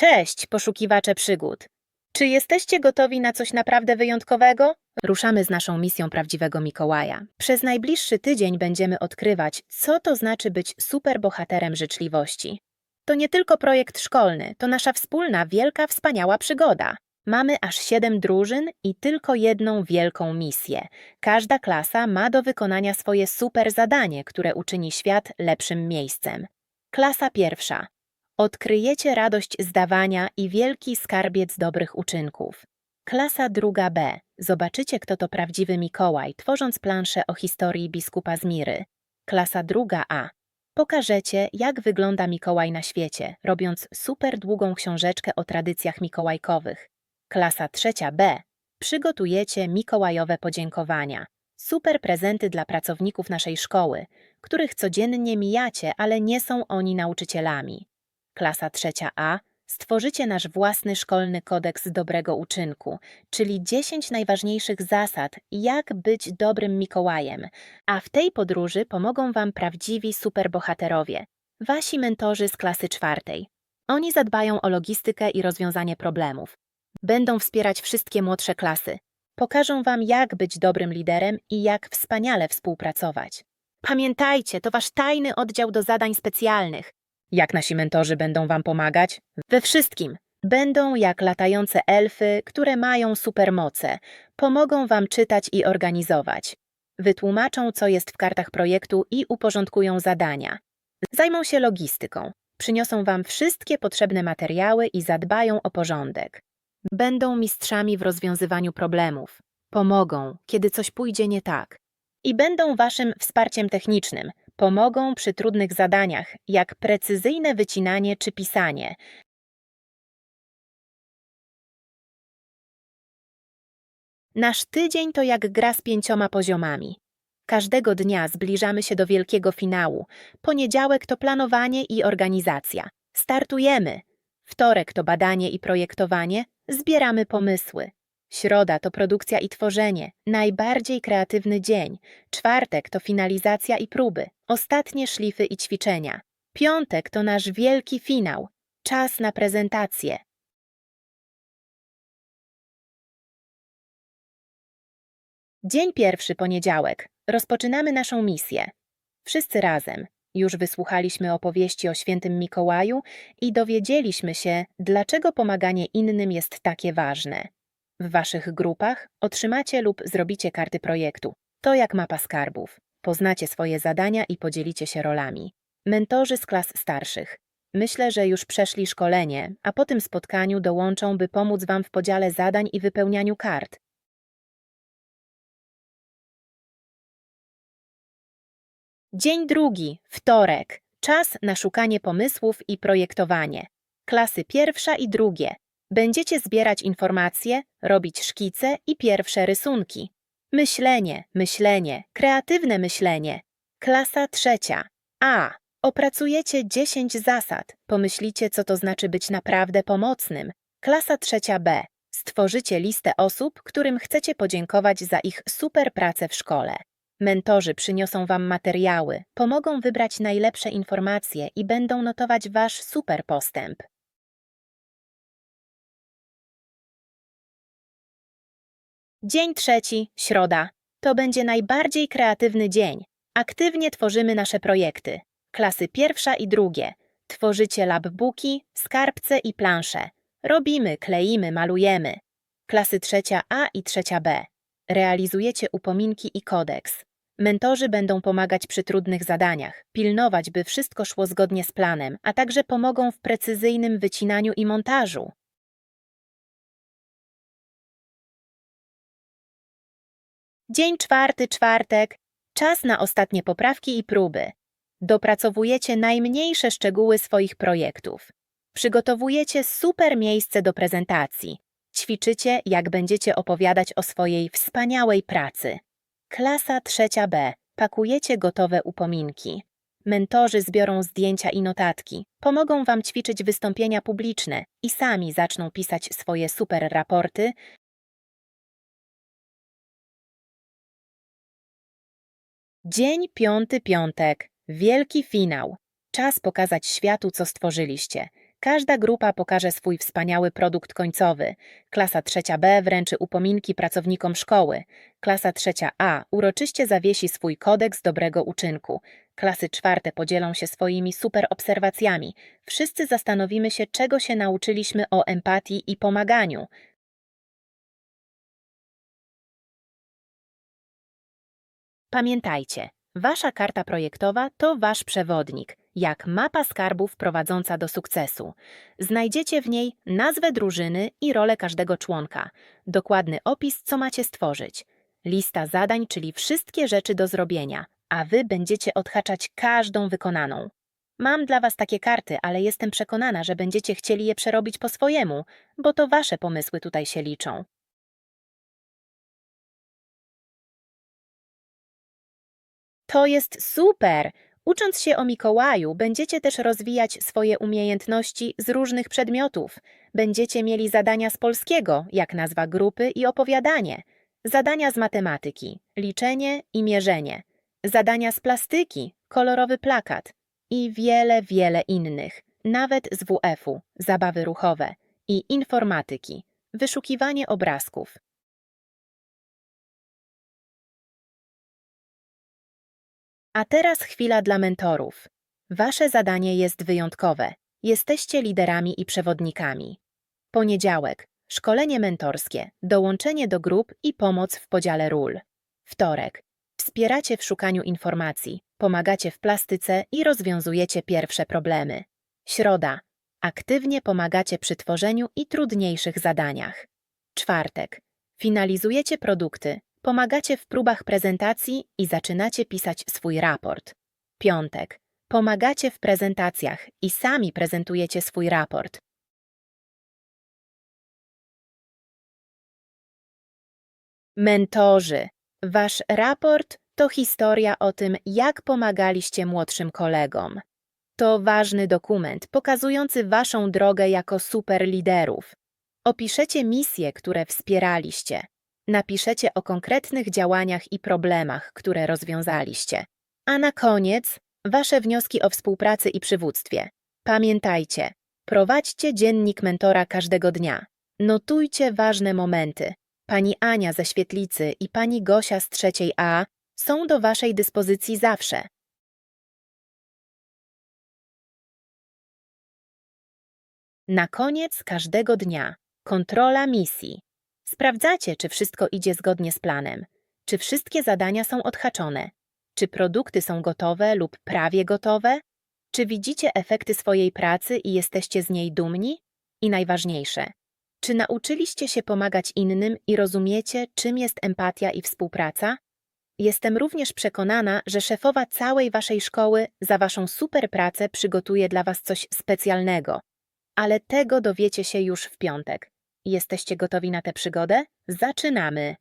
Cześć, poszukiwacze przygód. Czy jesteście gotowi na coś naprawdę wyjątkowego? Ruszamy z naszą misją prawdziwego Mikołaja. Przez najbliższy tydzień będziemy odkrywać, co to znaczy być superbohaterem życzliwości. To nie tylko projekt szkolny, to nasza wspólna, wielka, wspaniała przygoda. Mamy aż siedem drużyn i tylko jedną wielką misję. Każda klasa ma do wykonania swoje super zadanie, które uczyni świat lepszym miejscem. Klasa pierwsza. Odkryjecie radość zdawania i wielki skarbiec dobrych uczynków. Klasa druga B. Zobaczycie, kto to prawdziwy Mikołaj, tworząc planszę o historii biskupa Zmiry. Klasa druga A. Pokażecie, jak wygląda Mikołaj na świecie, robiąc super długą książeczkę o tradycjach mikołajkowych. Klasa trzecia B. Przygotujecie mikołajowe podziękowania. Super prezenty dla pracowników naszej szkoły, których codziennie mijacie, ale nie są oni nauczycielami. Klasa trzecia A. Stworzycie nasz własny szkolny kodeks dobrego uczynku, czyli 10 najważniejszych zasad, jak być dobrym Mikołajem. A w tej podróży pomogą Wam prawdziwi superbohaterowie, Wasi mentorzy z klasy czwartej. Oni zadbają o logistykę i rozwiązanie problemów. Będą wspierać wszystkie młodsze klasy. Pokażą Wam, jak być dobrym liderem i jak wspaniale współpracować. Pamiętajcie, to Wasz tajny oddział do zadań specjalnych. Jak nasi mentorzy będą Wam pomagać? We wszystkim. Będą jak latające elfy, które mają supermoce. Pomogą Wam czytać i organizować. Wytłumaczą, co jest w kartach projektu i uporządkują zadania. Zajmą się logistyką. Przyniosą Wam wszystkie potrzebne materiały i zadbają o porządek. Będą mistrzami w rozwiązywaniu problemów. Pomogą, kiedy coś pójdzie nie tak. I będą Waszym wsparciem technicznym. Pomogą przy trudnych zadaniach, jak precyzyjne wycinanie czy pisanie. Nasz tydzień to jak gra z pięcioma poziomami. Każdego dnia zbliżamy się do wielkiego finału. Poniedziałek to planowanie i organizacja. Startujemy. Wtorek to badanie i projektowanie. Zbieramy pomysły. Środa to produkcja i tworzenie, najbardziej kreatywny dzień. Czwartek to finalizacja i próby, ostatnie szlify i ćwiczenia. Piątek to nasz wielki finał, czas na prezentację. Dzień pierwszy, poniedziałek. Rozpoczynamy naszą misję. Wszyscy razem. Już wysłuchaliśmy opowieści o świętym Mikołaju i dowiedzieliśmy się, dlaczego pomaganie innym jest takie ważne. W waszych grupach otrzymacie lub zrobicie karty projektu. To jak mapa skarbów. Poznacie swoje zadania i podzielicie się rolami. Mentorzy z klas starszych. Myślę, że już przeszli szkolenie, a po tym spotkaniu dołączą, by pomóc wam w podziale zadań i wypełnianiu kart. Dzień drugi, wtorek. Czas na szukanie pomysłów i projektowanie. Klasy pierwsza i drugie. Będziecie zbierać informacje, robić szkice i pierwsze rysunki. Myślenie, myślenie, kreatywne myślenie. Klasa trzecia. A. Opracujecie 10 zasad. Pomyślicie, co to znaczy być naprawdę pomocnym. Klasa trzecia B. Stworzycie listę osób, którym chcecie podziękować za ich super pracę w szkole. Mentorzy przyniosą Wam materiały, pomogą wybrać najlepsze informacje i będą notować Wasz super postęp. Dzień trzeci, środa. To będzie najbardziej kreatywny dzień. Aktywnie tworzymy nasze projekty. Klasy pierwsza i drugie. Tworzycie labbooki, skarbce i plansze. Robimy, kleimy, malujemy. Klasy trzecia A i trzecia B. Realizujecie upominki i kodeks. Mentorzy będą pomagać przy trudnych zadaniach, pilnować, by wszystko szło zgodnie z planem, a także pomogą w precyzyjnym wycinaniu i montażu. Dzień czwarty, czwartek. Czas na ostatnie poprawki i próby. Dopracowujecie najmniejsze szczegóły swoich projektów. Przygotowujecie super miejsce do prezentacji. Ćwiczycie, jak będziecie opowiadać o swojej wspaniałej pracy. Klasa trzecia B. Pakujecie gotowe upominki. Mentorzy zbiorą zdjęcia i notatki, pomogą Wam ćwiczyć wystąpienia publiczne i sami zaczną pisać swoje super raporty Dzień piąty piątek. Wielki finał. Czas pokazać światu, co stworzyliście. Każda grupa pokaże swój wspaniały produkt końcowy. Klasa trzecia B wręczy upominki pracownikom szkoły. Klasa trzecia A uroczyście zawiesi swój kodeks dobrego uczynku. Klasy czwarte podzielą się swoimi super obserwacjami. Wszyscy zastanowimy się, czego się nauczyliśmy o empatii i pomaganiu. Pamiętajcie, wasza karta projektowa to wasz przewodnik, jak mapa skarbów prowadząca do sukcesu. Znajdziecie w niej nazwę drużyny i rolę każdego członka, dokładny opis, co macie stworzyć, lista zadań, czyli wszystkie rzeczy do zrobienia, a wy będziecie odhaczać każdą wykonaną. Mam dla was takie karty, ale jestem przekonana, że będziecie chcieli je przerobić po swojemu, bo to wasze pomysły tutaj się liczą. To jest super! Ucząc się o Mikołaju, będziecie też rozwijać swoje umiejętności z różnych przedmiotów. Będziecie mieli zadania z polskiego, jak nazwa grupy i opowiadanie, zadania z matematyki, liczenie i mierzenie, zadania z plastyki, kolorowy plakat i wiele, wiele innych, nawet z WF-u, zabawy ruchowe i informatyki, wyszukiwanie obrazków. A teraz chwila dla mentorów. Wasze zadanie jest wyjątkowe. Jesteście liderami i przewodnikami. Poniedziałek. Szkolenie mentorskie, dołączenie do grup i pomoc w podziale ról. Wtorek. Wspieracie w szukaniu informacji, pomagacie w plastyce i rozwiązujecie pierwsze problemy. Środa. Aktywnie pomagacie przy tworzeniu i trudniejszych zadaniach. Czwartek. Finalizujecie produkty, Pomagacie w próbach prezentacji i zaczynacie pisać swój raport. Piątek. Pomagacie w prezentacjach i sami prezentujecie swój raport. Mentorzy. Wasz raport to historia o tym, jak pomagaliście młodszym kolegom. To ważny dokument pokazujący waszą drogę jako superliderów. Opiszecie misje, które wspieraliście, napiszecie o konkretnych działaniach i problemach, które rozwiązaliście. A na koniec Wasze wnioski o współpracy i przywództwie. Pamiętajcie, prowadźcie dziennik mentora każdego dnia. Notujcie ważne momenty. Pani Ania ze Świetlicy i pani Gosia z trzeciej A są do Waszej dyspozycji zawsze. Na koniec każdego dnia kontrola misji. Sprawdzacie, czy wszystko idzie zgodnie z planem, czy wszystkie zadania są odhaczone, czy produkty są gotowe lub prawie gotowe, czy widzicie efekty swojej pracy i jesteście z niej dumni? I najważniejsze, czy nauczyliście się pomagać innym i rozumiecie, czym jest empatia i współpraca? Jestem również przekonana, że szefowa całej waszej szkoły za waszą super pracę przygotuje dla was coś specjalnego. Ale tego dowiecie się już w piątek. Jesteście gotowi na tę przygodę? Zaczynamy!